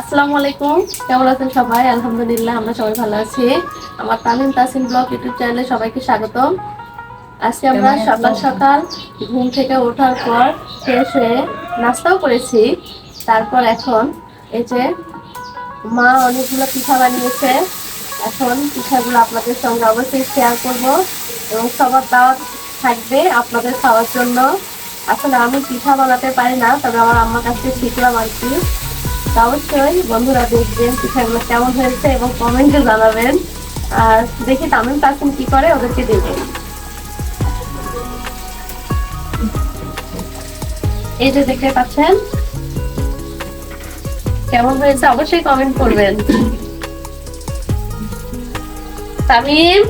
আসসালামু আলাইকুম। কেমন আছেন সবাই? আলহামদুলিল্লাহ আমরা সবাই ভালো আছি। আমার তামিম তাসিম ব্লগ ইউটিউব চ্যানেলে সবাইকে স্বাগতম। আজকে আমরা সকাল সকাল ঘুম থেকে ওঠার পর ফ্রেশ হয়ে নাস্তাও করেছি। তারপর এখন এই যে মা অনেকগুলো পিঠা বানিয়েছে। এখন পিঠাগুলো আপনাদের সঙ্গে অবশ্যই শেয়ার করব এবং সবার দাওয়াত থাকবে আপনাদের খাওয়ার জন্য। আসলে আমি পিঠা বানাতে পারি না তবে আমার আম্মার কাছ থেকে শিখলাম আর কি। অবশ্যই বন্ধুরা দেখবেন পিঠাগুলো কেমন হয়েছে এবং কমেন্টে জানাবেন। আর দেখি তামিম তাসিম কি করে ওদেরকে দেবে এই যে দেখতে পাচ্ছেন, কেমন হয়েছে অবশ্যই কমেন্ট করবেন। তামিম?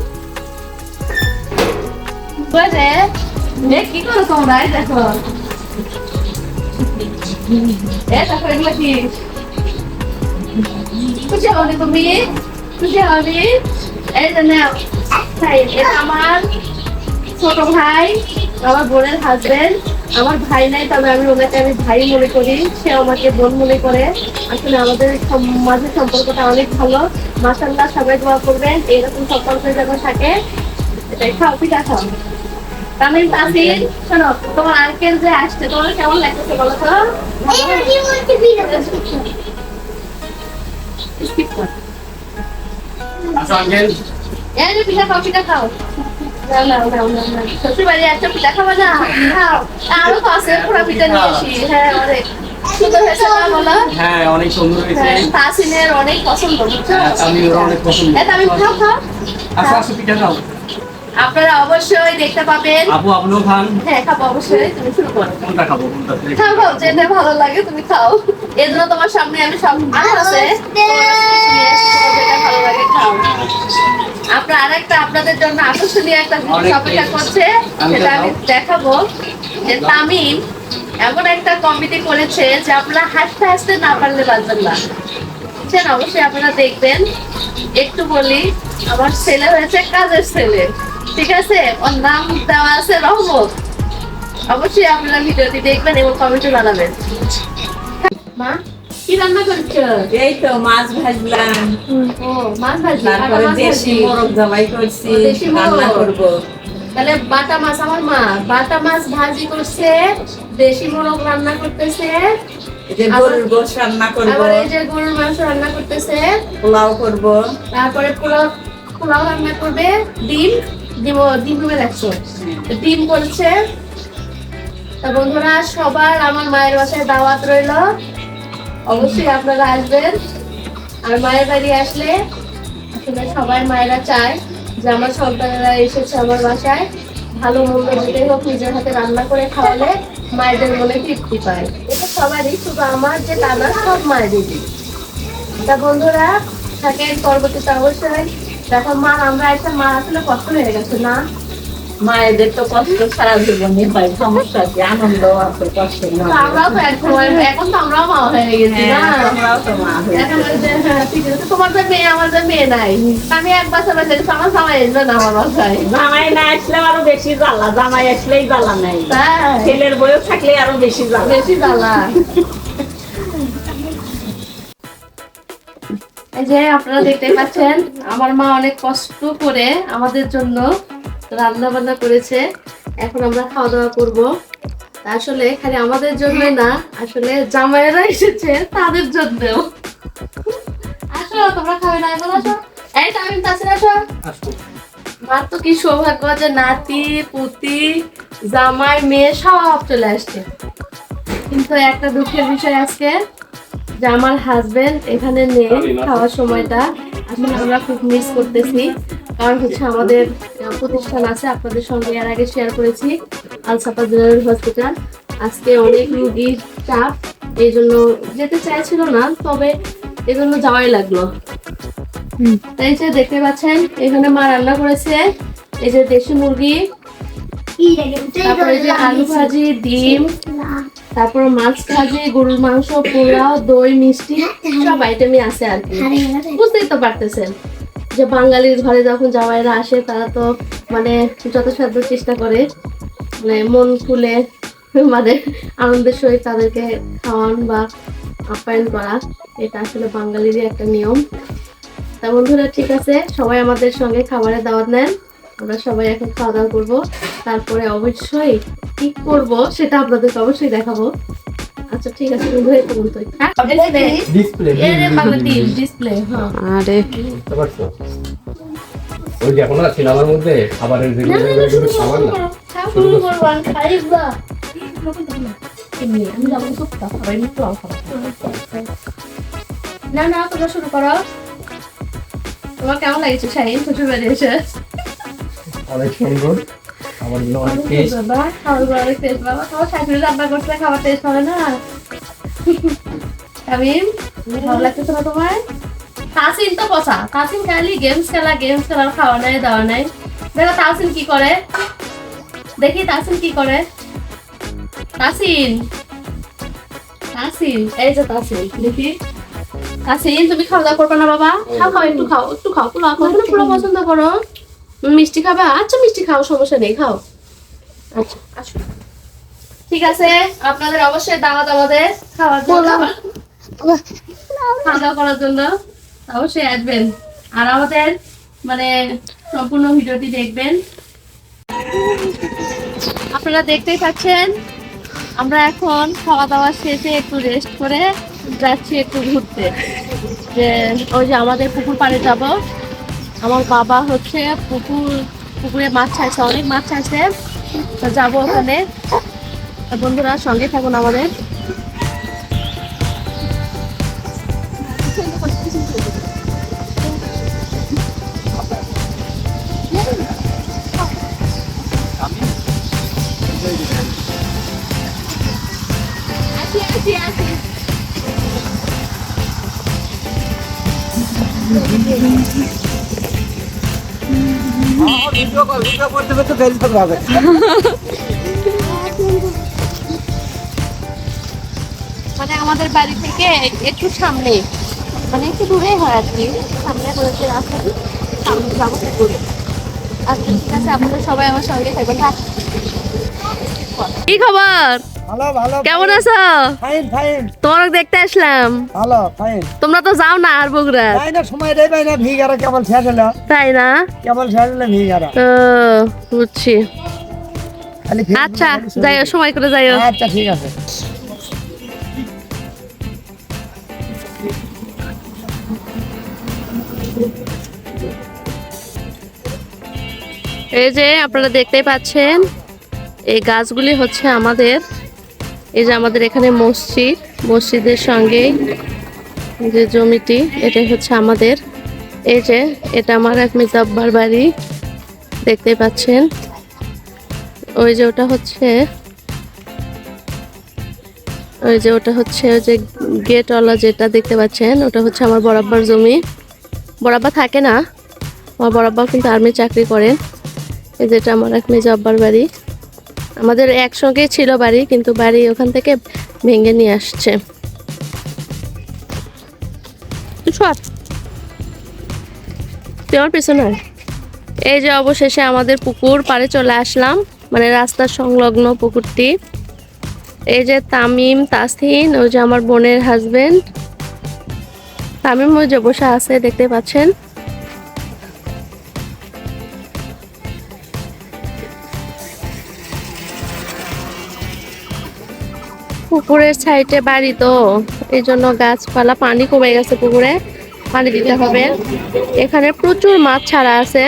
কি করো তোমরা? দেখো। এ দেখো এগুলো কি? খুশি হওনি তুমি? খুশি হওনি? এই যে নাও তাই, এটা আমার ছোট ভাই আমার বোনের হাজবেন্ড আমার ভাই নাই তবে আমি ওনাকে আমি ভাই মনে করি সে আমাকে বোন মনে করে। আসলে আমাদের মাঝে সম্পর্কটা অনেক ভালো। মাসাল্লাহ সবাই দোয়া করবেন এরকম সম্পর্ক যেন থাকে। এটাই খাও পিঠা খাও। তামিল তাসির শোনো তোমার আঙ্কেল যে আসছে তোমার কেমন লাগতেছে বলো তো? হ্যাঁ অনেক সুন্দর হয়েছে। হ্যাঁ হ্যাঁ, তাসিনের অনেক পছন্দ হ্যাঁ, তামিমের অনেক পছন্দ। খাও আসো আসো পিঠা খাও আপনারা অবশ্যই দেখতে পাবেন। আপু আপনিও খান। হ্যাঁ খাব অবশ্যই তুমি শুরু করো। কোনটা খাব কোনটা খাও খাও যেটা ভালো লাগে তুমি খাও। এই জন্য তোমার সামনে আমি সব আছে যেটা ভালো লাগে খাও। আপনার আরেকটা আপনাদের জন্য আকর্ষণীয় একটা জিনিস অপেক্ষা করছে সেটা আমি। দেখাবো যে তামিম এমন একটা কমিটি করেছে যে আপনারা হাসতে হাসতে না পারলে বাঁচবেন না। বুঝছেন? অবশ্যই আপনারা দেখবেন। একটু বলি আমার ছেলে হয়েছে কাজের ছেলে। ঠিক আছে? ওর নাম দেওয়া আছে রহমত। অবশ্যই আপনারা ভিডিওটি দেখবেন এবং কমেন্টে জানাবেন। মা কি রান্না করছ? এই তো মাছ ভাজলাম। ও মাছ ভাজি বাটা তারপরে মাছ দেশি মোরগ জবাই করছি ও, দেশি মোরগ। রান্না করব। তাহলে বাটা মাছ আমার মা বাটা মাছ ভাজি করছে দেশি মোরগ রান্না করতেছে। যে গরুর গোশ রান্না করব। আবার এই যে গরুর মাংস রান্না করতেছে। পোলাও করব। তারপরে পোলাও পোলাও রান্না করবে ডিম। ডিম ডিম ডুবে রাখছো ডিম করছে তা বন্ধুরা, সবার আমার মায়ের বাসায় দাওয়াত রইল। অবশ্যই আপনারা আসবেন। আর মায়ের বাড়ি আসলে আসলে সবাই মায়েরা চায় যে আমার সন্তানেরা এসেছে আমার বাসায়। ভালো মন্দ যেটাই হোক নিজের হাতে রান্না করে খাওয়ালে মায়েদের মনে তৃপ্তি পায়। এটা সবারই, শুধু আমার যে তা না, সব মায়েরই তা বন্ধুরা, থাকেন পরবর্তীতে অবশ্যই। দেখো মা আমরা একটা মা আসলে কষ্ট হয়ে গেছে না? মায়েদের তো কষ্ট সারা জীবনই হয় সমস্যা কি? আনন্দ আছে কষ্ট তো আমরাও তো এখন তো আমরাও মা হয়ে গেছি না? আমরাও তো মা হয়ে হ্যাঁ। তোমার যে মেয়ে আমার যে মেয়ে নাই। আমি এক বছর গেছি, আমার জামাই এসবে না আমার বাসায়। জামাই না আসলে আরও বেশি জ্বালা জামাই আসলেই জ্বালা নাই। ছেলের বয়স থাকলে আরও বেশি জ্বালা। বেশি জ্বালা। এই যে আপনারা দেখতে পাচ্ছেন আমার মা অনেক কষ্ট করে আমাদের জন্য রান্না বান্না করেছে। এখন আমরা খাওয়া দাওয়া করব আসলে খালি আমাদের জন্য না আসলে জামাইরা এসেছে তাদের জন্যও। আসো তোমরা খাবে না এখন আসো। এই আসো। মার তো কি সৌভাগ্য যে নাতি পুতি জামাই মেয়ে সব চলে আসছে। কিন্তু একটা দুঃখের বিষয় আজকে যে আমার হাজবেন্ড এখানে নেই খাওয়ার সময়টা। আসলে আমরা খুব মিস করতেছি। কারণ হচ্ছে আমাদের প্রতিষ্ঠান আছে আপনাদের সঙ্গে এর আগে শেয়ার করেছি। আলসাপা জেনারেল হসপিটাল আজকে অনেক রুগীর চাপ এই জন্য যেতে চাইছিল না তবে এই জন্য যাওয়াই লাগল। এই যে দেখতে পাচ্ছেন এখানে মা রান্না করেছে। এই যে দেশি মুরগি। তারপরে যে আলু ভাজি ডিম। তারপরে মাছ ভাজি, গরুর মাংস, পোলাও, দই, মিষ্টি, সব আইটেমই আছে আর কি। বুঝতেই তো পারতেছেন যে বাঙালির ঘরে যখন জামাইরা আসে, তারা তো মানে যথাসাধ্য চেষ্টা করে মানে মন খুলে মানে আনন্দের সহিত তাদেরকে খাওয়ান বা আপ্যায়ন করা। এটা আসলে বাঙালিরই একটা নিয়ম। তা বন্ধুরা, ঠিক আছে, সবাই আমাদের সঙ্গে খাবারের দাওয়াত নেন। আমরা সবাই এখন খাওয়া দাওয়া করব। তারপরে অবশ্যই কি করব সেটা আপনাদেরকে অবশ্যই দেখাবো। আচ্ছা ঠিক আছে বন্ধু এই পর্যন্তই হ্যাঁ, ডিসপ্লে এ বাংলাদেশ ডিসপ্লে হ্যাঁ। আরে। ওই যে এখন না সিনেমার মধ্যে খাবারের না, না, না, শুরু করো, খাবার না। শুরু করো, আমি যাব একটু অল্প না না তোমরা শুরু করো। তোমার কেমন লাগছে শাহিন? শ্বশুর বাড়ি এসে? অনেক সুন্দর। খাবারগুলো অনেক টেস্ট বাবা খাবার অনেক টেস্ট বাবা তোমার শাশুড়ি রান্না করতে খাবার টেস্ট হবে না? তামিম ভালো লাগতেছে না তোমার? তাসিন তো পচা তাসিন খালি গেমস খেলা গেমস খেলার খাওয়া নাই দেওয়া নাই। দেখো তাসিন কি করে? দেখি তাসিন কি করে? তাসিন তাসিন। এই যে তাসিন দেখি। তাসিন তুমি খাওয়া দাওয়া করবে না বাবা? খাও খাও একটু খাও একটু খাও। পুরো কখনো পুরো পছন্দ করো। মিষ্টি খাবা? আচ্ছা মিষ্টি খাও সমস্যা নেই খাও। আচ্ছা আসো। ঠিক আছে আপনাদের অবশ্যই দাওয়াত আমাদের খাওয়ার খাওয়া করার জন্য অবশ্যই আসবেন। আর আমাদের মানে সম্পূর্ণ ভিডিওটি দেখবেন। আপনারা দেখতেই পাচ্ছেন আমরা এখন খাওয়া দাওয়া শেষে একটু রেস্ট করে যাচ্ছি একটু ঘুরতে। যে ওই যে আমাদের পুকুর পাড়ে যাব। আমার বাবা হচ্ছে পুকুর, পুকুরে মাছ ছাড়ছে অনেক মাছ ছাড়ছে তো যাব ওখানে। বন্ধুরা, সঙ্গে থাকুন আমাদের। মানে আমাদের বাড়ি থেকে একটু সামনে মানে একটু দূরে হয় আর কি। সামনে করেছে রাস্তা সামনে যাব আচ্ছা ঠিক আছে, আপনারা সবাই আমার সঙ্গে থাকবেন। কি খবর? ভালো ভালো কেমন আছো? ফাইন ফাইন তোমার দেখতে আসলাম। ভালো ফাইন তোমরা তো যাও না আর বগুড়া। তাই না সময় দেয় পাই না ভিগারা কেবল শেষ হলো তাই না? কেবল শেষ হলো ভিগারা। ও বুঝছি। আচ্ছা যাইও সময় করে যাইও। আচ্ছা ঠিক আছে। এই যে আপনারা দেখতেই পাচ্ছেন এই গাছগুলি হচ্ছে আমাদের এই যে আমাদের এখানে মসজিদ, মসজিদের সঙ্গে যে জমিটি, এটাই হচ্ছে আমাদের। এই যে এটা আমার এক মিতাব্বার বাড়ি দেখতে পাচ্ছেন। ওই যে ওটা হচ্ছে, ওই যে ওটা হচ্ছে ওই যে গেটওয়ালা যেটা দেখতে পাচ্ছেন, ওটা হচ্ছে আমার বরাব্বার জমি। বরাব্বা থাকে না, আমার বরাব্বা কিন্তু আর্মি চাকরি করেন। এই যেটা আমার এক মেজ আব্বার বাড়ি। আমাদের একসঙ্গে ছিল বাড়ি কিন্তু বাড়ি ওখান থেকে ভেঙে নিয়ে আসছে। তুই আমার পিছনে এই যে অবশেষে আমাদের পুকুর পাড়ে চলে আসলাম মানে রাস্তার সংলগ্ন পুকুরটি। এই যে তামিম তাসিন ওই যে আমার বোনের হাজবেন্ড তামিম ওই যে বসে আছে দেখতে পাচ্ছেন? পুকুরের সাইডে বাড়ি তো, এই জন্য গাছপালা, পানি কমে গেছে পুকুরে, পানি দিতে হবে। এখানে প্রচুর মাছ ছাড়া আছে,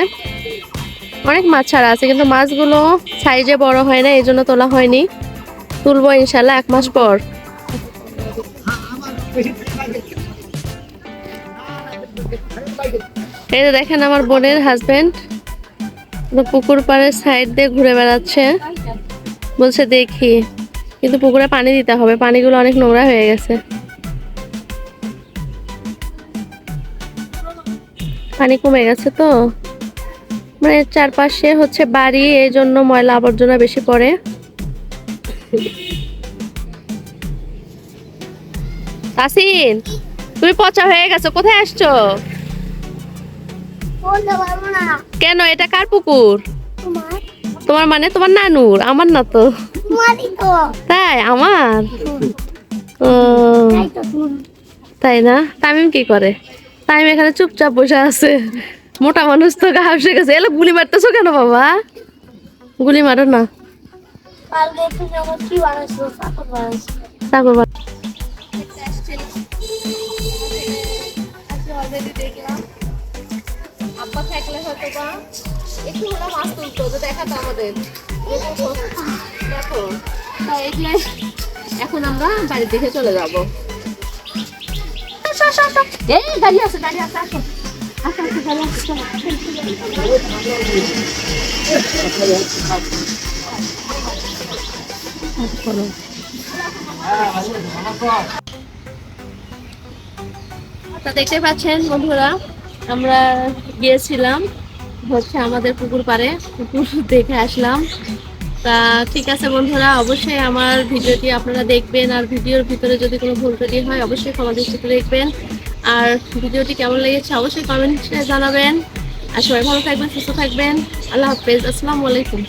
অনেক মাছ ছাড়া আছে, কিন্তু মাছগুলো সাইজে বড় হয় না, এই জন্য তোলা হয়নি। তুলবো ইনশাল্লাহ এক মাস পর। এই যে দেখেন আমার বোনের হাজবেন্ড পুকুর পাড়ের সাইড দিয়ে ঘুরে বেড়াচ্ছে। বলছে, দেখি। কিন্তু পুকুরে পানি দিতে হবে। পানিগুলো অনেক নোংরা হয়ে গেছে। পানি কমে গেছে তো। মানে চারপাশে হচ্ছে বাড়ি এই জন্য ময়লা আবর্জনা বেশি পড়ে। তাসিন তুমি পচা হয়ে গেছো কোথায় আসছো? কেন এটা কার পুকুর? তোমার মানে তোমার নানুর আমার না তো। তাই আমার? তাই না? তামিম কি করে? তামিম এখানে চুপচাপ বসে আছে। মোটা মানুষ তো গা হাসে গেছে। এলে গুলি মারতেছো কেন বাবা? গুলি মারো না। তারপর। আব্বা থাকলে হয়তো বা। একটু হলে মাছ তুলতো দেখাতো আমাদের। দেখো এখন আমরা বাড়ির দিকে চলে যাব। তা দেখতে পাচ্ছেন বন্ধুরা, আমরা গিয়েছিলাম। হচ্ছে আমাদের পুকুর পারে পুকুর দেখে আসলাম। তা ঠিক আছে বন্ধুরা, অবশ্যই আমার ভিডিওটি আপনারা দেখবেন, আর ভিডিওর ভিতরে যদি কোনো ভুল ত্রুটি হয়, অবশ্যই ক্ষমা দৃষ্টিতে দেখবেন। আর ভিডিওটি কেমন লেগেছে, অবশ্যই কমেন্টে জানাবেন। আর সবাই ভালো থাকবেন, সুস্থ থাকবেন। আল্লাহ হাফেজ, আসসালামু আলাইকুম।